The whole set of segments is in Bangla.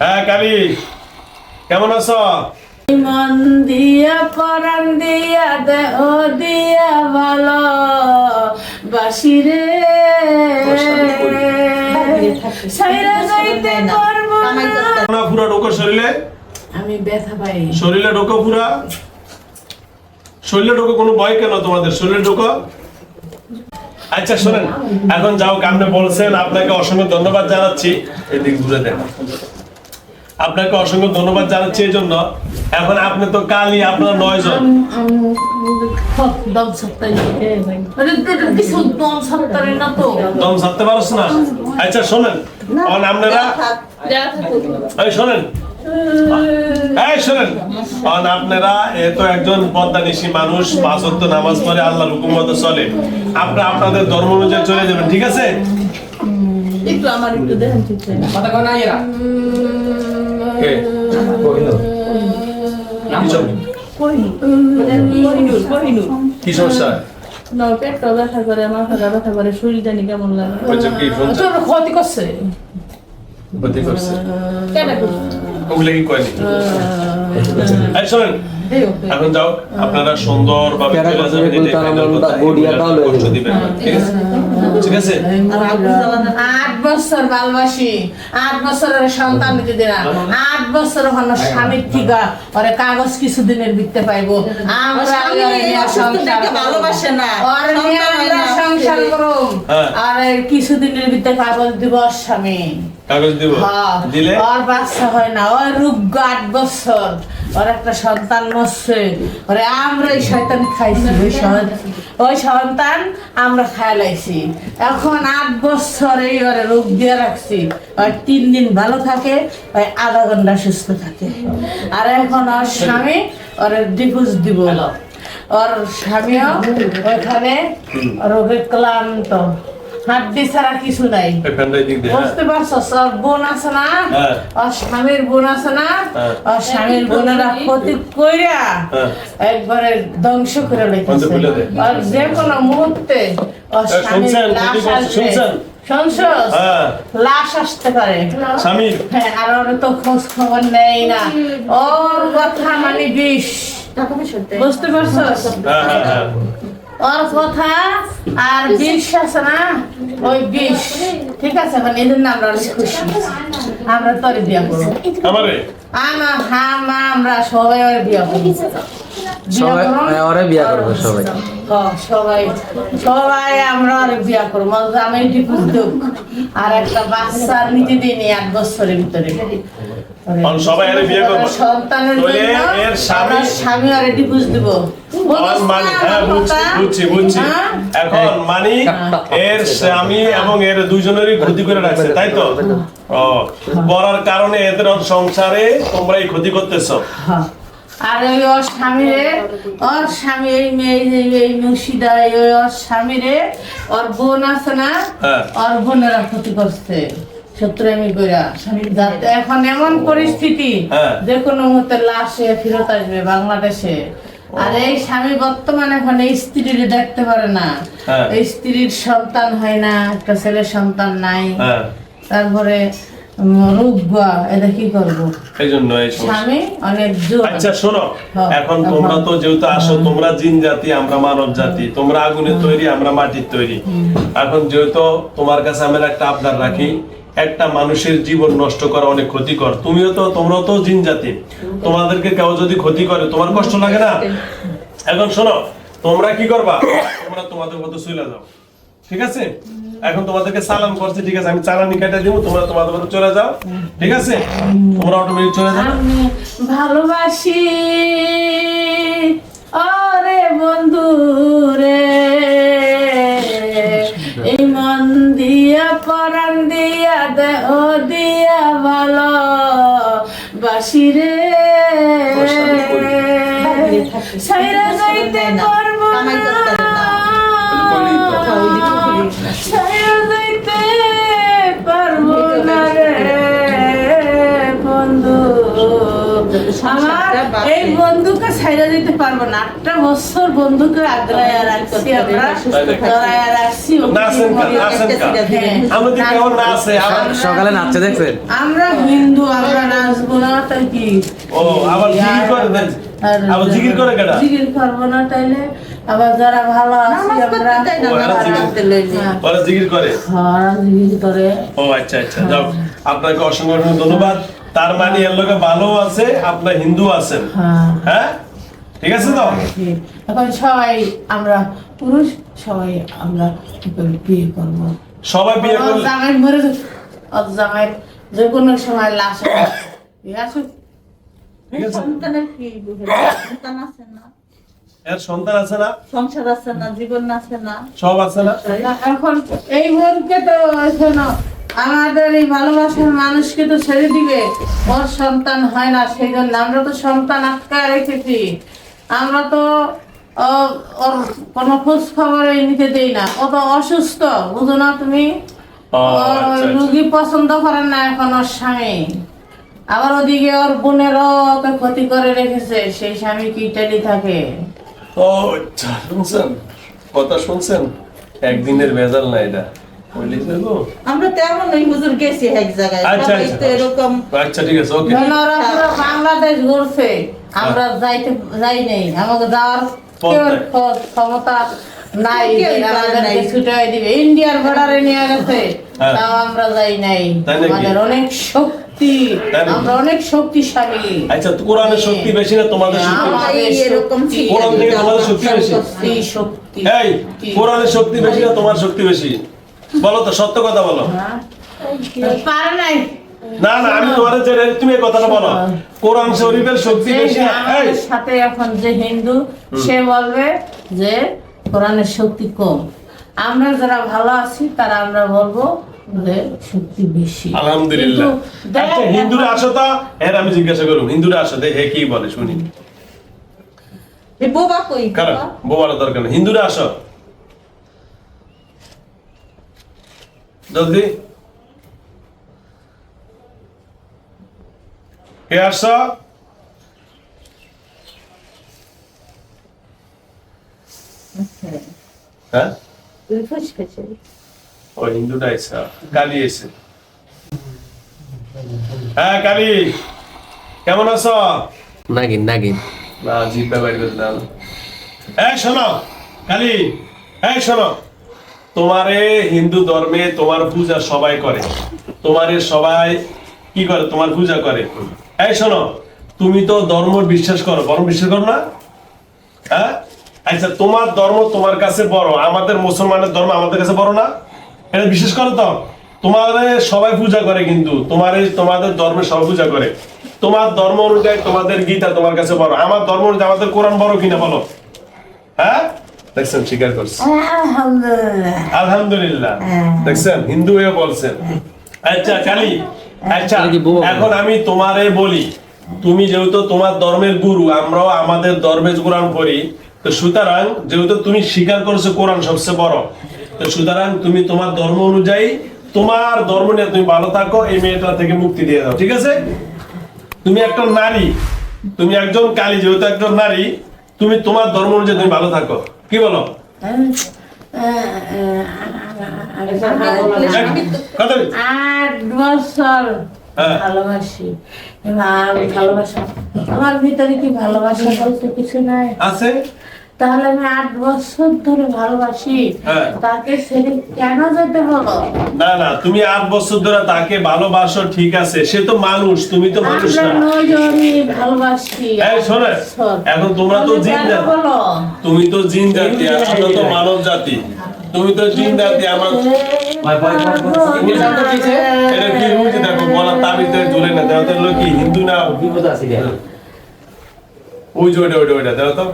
হ্যাঁ কালি কেমন আছো? মন দিয়া পরাণ দিয়া দেহ দিয়া ভালো। বাসিরে সাইরা যাইতে পারব না। না পুরা ঢোকো শরীরে? আমি ব্যথা পাই। শরীরে ঢোকো পুরা শরীরে ঢোকো কোনো ভয় কেন তোমাদের? শরীরে ঢোকো। আচ্ছা শোনেন এখন যাও আপনি বলছেন আপনাকে অসংখ্য ধন্যবাদ জানাচ্ছি। এদিক ঘুরে দেন। আপনাকে অসংখ্য ধন্যবাদ জানাচ্ছি এই জন্য। এখন আপনি তো কালি আপনার নয় জন। দম ছাড়তে পারছ না আচ্ছা শোনেন এখন আপনারা শোনেন আপনারা এ তো একজন পদ্মানিশী মানুষ পাঁচ ওয়াক্ত নামাজ পড়ে আল্লাহর হুকুম মতো চলে। আপনারা আপনাদের ধর্ম অনুযায়ী চলে যাবেন ঠিক আছে? একটু আমার একটু দেখেন কথা কয় না এরা? কে? কহিনুর। কহিনুর কি সমস্যা? না পেটটা ব্যথা করে মাথাটা ব্যথা করে শরীর জানি কেমন লাগে? কি শুনছেন? ক্ষতি করছে? ক্ষতি করছে ওগুলো কি কয়নি এই শোনেন এখন যাও আপনারা সুন্দর ভাবে কষ্ট দিবেন ঠিক আছে আট বছর ভালোবাসি আট বছরের সন্তান দিতে দিনা আট বছর হলো স্বামীর থেকে ওরে কাগজ কিছুদিনের বিকতে পাইবো আমরা। ভালোবাসে না। সংসার করুম। আর কিছুদিনের ভিতরে কাগজ দিব স্বামী কাগজ দিব? হ্যাঁ, দিলে? ওর বাচ্চা হয় না ওর রোগ্য আট বছর। ওর একটা সন্তান মরছে। ওরে আমরা এই শয়তান খাইছি ওই ওই সন্তান আমরা খাইলাইছি এখন আট বছর এই ওরে রোগ দিয়ে রাখছি। তিন দিন ভালো থাকে ওই আধা ঘণ্টা সুস্থ থাকে। আর এখন ওর স্বামী ওরে ডিভোর্স দিব। ওর স্বামীও ওইখানে রোগে ক্লান্ত। হাড্ডি ছাড়া কিছু নাই। দে হ্যাঁ। বুঝতে পারছ? ওর বোন আছে না? হ্যাঁ। ওর স্বামীর বোন আছে না? হ্যাঁ। ওর স্বামীর বোনেরা ক্ষতি কইরা। একবারে ধ্বংস করে দে। আর যে কোনো মুহূর্তে শুনছেন? লাশ শুনছেন? আসতে পারে। হ্যাঁ। আর ওর তো খোঁজ খবর নেই না। ওর কথা মানে বিষ। বুঝতে হ্যাঁ। ওর কথা আর বিষ আছে না? ওই বিষ। ঠিক আছে মানে এদের নাম আমরা অনেক খুশি। আমরা তোরে বিয়া করব। আমারে? আমা হামা আমরা সবাই ওরে বিয়া করব। বিয়া করব। হ্যাঁ, ওরে বিয়া করব সবাই। হ্যাঁ, সবাই সবাই আমরা ওরে বিয়া করব। মজা আমি ডিপুস দেব আর একটা বাচ্চা নিতে দিইনি আট বছরের ভিতরে। কারণ সবাই আরে বিয়ে করব। সন্তানের জন্য এর স্বামী- স্বামী আরে ডিপুস দিব। মানে হ্যাঁ বুঝছি বুঝছি বুঝছি। হ্যাঁ? এখন মানি এর স্বামী এবং এর দুইজনেরই ক্ষতি করে রাখছে তাই তো? ও করার কারণে এদের সংসারে তোমরা এই ক্ষতি করতেছো। হ্যাঁ। আর ওই ওর স্বামীরে ওর স্বামী এই মেয়ে এই এই মুর্শিদা ওই ওর স্বামীরে ওর বোন আছে না? হ্যাঁ। ওর বোনেরা ক্ষতি করছে। সত্রামি কইরা যাতে এখন এমন পরিস্থিতি হ্যাঁ। যে কোনো মুহূর্তে লাশে ফেরত আসবে বাংলাদেশে। আর এই স্বামী বর্তমানে এখন স্ত্রীর দেখতে পারে না। হ্যাঁ। স্ত্রীর সন্তান হয় না একটা ছেলের সন্তান নাই। হ্যাঁ। তারপরে এটা কি স্বামী অনেক আচ্ছা শোনো এখন- তোমরা তো যেহেতু আসো তোমরা জিন জাতি আমরা মানব জাতি তোমরা আগুনের তৈরি আমরা মাটির তৈরি। এখন যেহেতু তোমার কাছে আমরা একটা আবদার রাখি একটা মানুষের জীবন নষ্ট করা অনেক ক্ষতিকর। তুমিও তো, তোমরাও তো জিন জাতি তোমাদেরকে কেউ যদি ক্ষতি করে, তোমার কষ্ট লাগে না? এখন শোনো, তোমরা কি করবা? তোমরা তোমাদের মতো চলে যাও। ঠিক আছে? এখন তোমাদেরকে সালাম করছে, ঠিক আছে? আমি চালানি কেটে দিব, তোমরা তোমাদের মতো চলে যাও। ঠিক আছে? তোমরা অটোমেটিক চলে যাও। ভালোবাসি। ওরে বন্ধু। সাইরা যাইতে পারব না। সাইরা যাইতে পারব না রে বন্ধু আমার এই বন্ধুকে পারব না আটটা বছর বন্ধুকে আগ্রায় রাখছি আমরা রাখছি কা, কা। সকালে নাচতে দেখছেন আমরা হিন্দু আমরা নাচবো না তাই কি ও আবার জিকির করে দেন আর- জিকির করে কেডা? জিকির করব না তাইলে। আবার যারা ভালো আছি আমরা ও, এরা জিকির- হ্যাঁ। ওরা জিকির করে? হ্যাঁ, জিকির করে। ও আচ্ছা আচ্ছা যাও। আপনাকে অসংখ্য ধন্যবাদ। তার মানে এর লোকে ভালো আছে আপনার হিন্দু আছেন। হ্যাঁ। হ্যাঁ? ঠিক আছে তো? এখন সবাই আমরা পুরুষ সবাই আমরা কি বিয়ে করব। সবাই বিয়ে করলে জামাই মরে জামাই যে কোনো সময় লাশ হবে। ঠিক আছে? সন্তানের কি সন্তান আছে না। এর সন্তান আছে না? সংসার আছে না জীবন আছে না। সব আছে না? না, এখন এই বোনকে তো শোনো আমাদের এই ভালোবাসার মানুষকে তো ছেড়ে দিবে। ওর সন্তান হয় না সেই জন্য আমরা তো সন্তান আটকায় রেখেছি। আমরা তো ওর কোনো খোঁজ খবরই নিতে দেই না। ও তো অসুস্থ বুঝো না তুমি? আচ্ছা, আচ্ছা। রুগী পছন্দ করেন না এখন ওর স্বামী। আবার ওদিকে ওর বোনেরও ওকে ক্ষতি করে রেখেছে সেই স্বামী কি ইটালি থাকে? ও আচ্ছা শুনছেন কথা শুনছেন? একদিনের ভেজাল না এটা। আমরা তো হুজুর গেছি এক জায়গায়। আচ্ছা আচ্ছা তো এরকম আচ্ছা ঠিক আছে ওকে। যেন ওরা পুরো বাংলাদেশ ঘুরছে আমরা যাইতে যাই নাই। আমাকে যাওয়ার পথ কেউ নাই। খ- ক্ষমতা নাই কেউ যে পারে আমাদেরকে নাই। ছুটাই দিবে। ইন্ডিয়ার বর্ডারে নিয়ে গেছে হ্যাঁ। তাও আমরা যাই নাই। আমাদের অনেক শক্তি। নাকি? আমরা অনেক শক্তিশালী। আচ্ছা কোরআনের শক্তি বেশি না তোমাদের শক্তি শক্তি। কোরআন থেকে তোমাদের শক্তি বেশি? শক্তি শক্তি। এই কোরআনের শক্তি বেশি না তোমার শক্তি বেশি? বলো তো সত্য কথা বলো। হ্যাঁ? পারে নাই। না না আমি তোমার যে তুমি এই কথাটা বলো। কোরআন শরীফের শক্তি বেশি না? এই। সাথে এখন যে হিন্দু সে বলবে যে কোরআনের শক্তি কম। আমরা যারা ভালো আছি তারা আমরা বলব শক্তি আলহামদুলিল্লাহ। আচ্ছা হিন্দুরা আসো তা। এর আমি জিজ্ঞাসা করুন হিন্দুরা আসো দেখে কি বলে শুনি। বোবা কই? কারণ বোবার দরকার নেই। হিন্দুরা আসো। জলদি কে আসছো হ্যাঁ। ও হিন্দুটা এসে কালি এসে। হ্যাঁ কালি কেমন আছো? নাগিন নাগিন। না জিব্বা বাইর করে দাও। এই শোনো কালি এই শোনো। তোমারে হিন্দু ধর্মে তোমার পূজা সবাই করে। তোমারে সবাই কি করে? তোমার পূজা করে। এই শোনো তুমি তো ধর্ম বিশ্বাস করো। ধর্ম বিশ্বাস করো না? হ্যাঁ? আচ্ছা তোমার ধর্ম তোমার কাছে বড়। আমাদের মুসলমানের ধর্ম আমাদের কাছে বড় না? এটা বিশ্বাস করো তো তোমারে সবাই পূজা করে কিন্তু তোমার তোমাদের ধর্মে সবাই পূজা করে। তোমার ধর্ম অনুযায়ী তোমাদের গীতা তোমার কাছে বড়। আমার ধর্ম অনুযায়ী আমাদের কোরআন বড় কিনা বলো? হ্যাঁ? দেখছেন স্বীকার করছে। আলহামদুলিল্লাহ। আলহামদুলিল্লাহ। দেখছেন হিন্দু হয়ে বলছেন। আচ্ছা কালি আচ্ছা? এখন আমি তোমারে বলি তুমি যেহেতু তোমার ধর্মের গুরু আমরাও আমাদের ধর্মের কোরআন পড়ি তো সুতরাং যেহেতু তুমি স্বীকার করছ কোরআন সবচেয়ে বড় তো সুতরাং তুমি তোমার ধর্ম অনুযায়ী তোমার ধর্ম নিয়ে তুমি ভালো থাকো এই মেয়েটা থেকে মুক্তি দিয়ে দাও ঠিক আছে? তুমি একটা নারী তুমি একজন কালী যেহেতু একজন নারী তুমি তোমার ধর্ম অনুযায়ী তুমি ভালো থাকো। কি বলো? আট বছর হ্যাঁ। ভালোবাসি। ভালোবাসা আমার ভিতরে কি ভালোবাসা বলতে কিছু নাই? আছে? তাহলে আমি আট বছর ধরে ভালোবাসি। হ্যাঁ। তাকে ছেড়ে কেন যেতে হলো? না না তুমি আট বছর ধরে তাকে ভালোবাসো ঠিক আছে। সে তো মানুষ তুমি তো মানুষ আমরা না। নয়জনই ভালোবাসি। এই শোনে এখন তোমরা তো জিন জাতি তুমি তো জিন জাতি আর আমরা তো মানব জাতি। তুমি তো জিন জাতি আমার এটা কি দেখো বলা তাবিতে ঝুলে না। দেখো তো কি হিন্দু না? ওই যে ওইটা ওইটা ওইটা দেখো তো।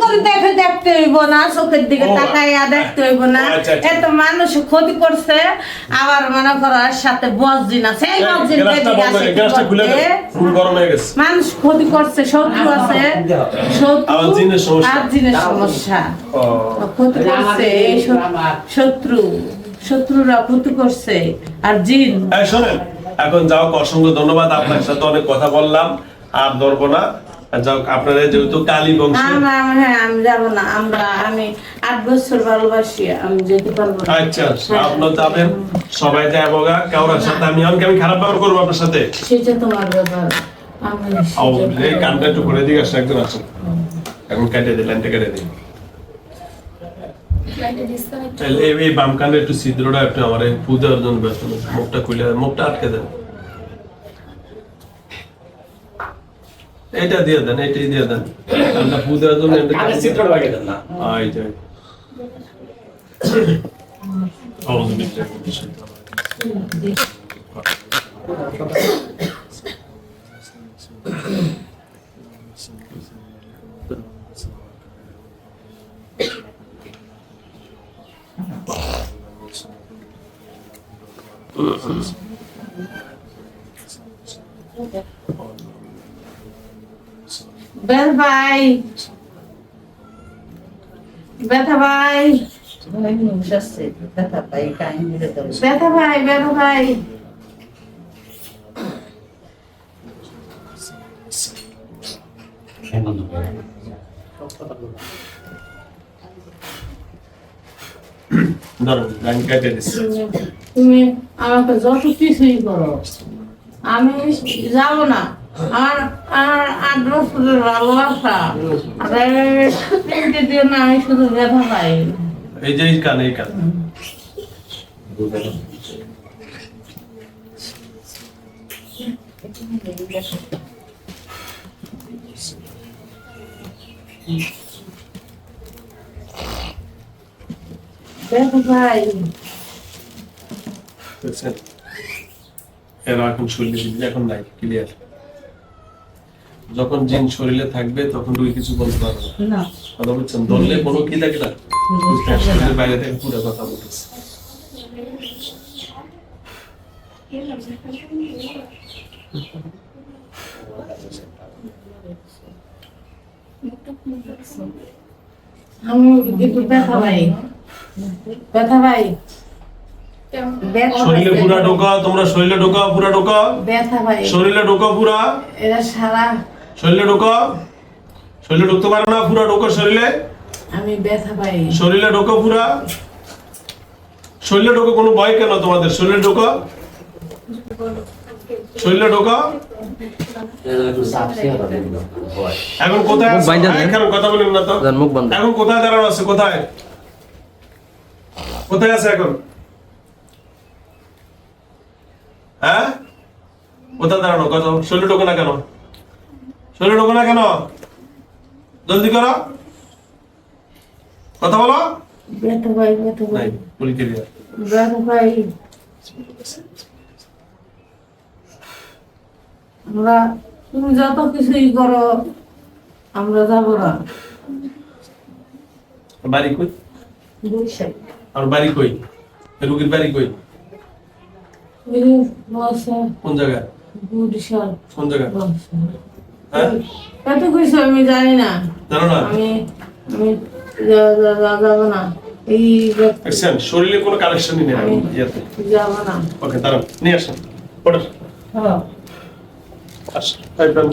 করে দেখে দেখতে হইব না চোখের দিকে তাকাইয়া দেখতে হইব না। আচ্ছা, আচ্ছা। এত মানুষ ক্ষতি করছে আবার মনে করো সাথে আছে। এই মানুষ ক্ষতি করছে শত্রু আছে। শত্রু। আর জিনের সমস্যা। ক্ষতি করছে এই শত্রু- শত্রু। শত্রুরা ক্ষতি করছে আর জিন। শোনেন এখন যাও অসংখ্য ধন্যবাদ আপনার সাথে অনেক কথা বললাম আর ধরবো না। আপনারা যেহেতু কালী বংশ। আমরা হ্যাঁ আমি যাব না। আমরা আমি আট বছর ভালোবাসি আমি যেতে পারব আচ্ছা আপনার যাবেন সবাই কাউরার সাথে আমি অনেক আমি খারাপ ব্যবহার করব আপনার সাথে? সেটা তোমার ব্যাপার। আমি এই কানটা একটু করে দিকে একজন এখন কেটে দিই লাইনটা কেটে দিই। এই- বাম কানে একটু ছিদ্রটা একটু আমার জন্য ব্যস্ত। মুখটা খুলে মুখটা আটকে দেন। এটা দিয়ে দেন এটাই দিয়ে দেন কানটা ফু দেওয়ার জন্য এটা- কানে চিত্রটা লাগিয়ে দেন না আহ, এই যে। আউযু বিল্লাহি মিনাশ শাইতানির বেল ভাই। ব্যথা ভাই। ব্যথা ব্যথা ব্যথা তুমি আমাকে যত কিছুই করো আমি যাব না। আমার আট বছরের ভালোবাসা। আর তিনটে দিন আমি শুধু ব্যথা পাই। এই যে এই কান এই কান? এরা এখন দিন এখন নাই ক্লিয়ার যখন জিন শরীরে থাকবে তখন রুই কিছু বলতে পারবে না। কথা বলছেন? ধরলে কোনো কি থাকে না? শরীরের বাইরে থেকে পুরো কথা বলতেছে। ব্যথা ব্যথা শরীরে পুরা ঢোকা তোমরা শরীরে ঢোকা পুরা ঢোকা ব্যথা পাই। শরীরে ঢোকা পুরা। এরা সারা শরীরে ঢোকা। শরীরে ঢুকতে পারো না পুরা ঢোকা শরীরে। আমি ব্যথা পাই। শরীরে ঢোকা পুরা। শরীরে ঢোকা কোনো ভয় কেন তোমাদের? শরীরে ঢোকা। শরীরে ঢোকা। এখন কোথায়। এখন কথা বলেন না তো? যার মুখ বন্ধ। এখন কোথায় দাঁড়ানো আছে? কোথায়? কোথায় আছে এখন? হ্যাঁ? কোথায় দাঁড়ানো? কথা শরীরে ঢোকে না কেন? শরীরে ঢোকে না কেন? জলদি করো। কথা বলো। ব্যথা পাই ব্যথা নাই বলি ক্লিয়ার ব্যথা পাই। আমরা তুমি যত কিছুই করো আমরা যাব না। বাড়ি কই? আর বাড়ি কই? রুগীর বাড়ি কই? কোন বরিশাল। কোন হ্যাঁ এত কিছু আমি জানি না। জানো না? আমি আমি যাব না। এই শরীরে কোনো কালেকশনই নেই আমি ইয়াতে। যাব না। ওকে দাঁড়ান নিয়ে আসেন। অর্ডার হ্যাঁ। আসেন। একদম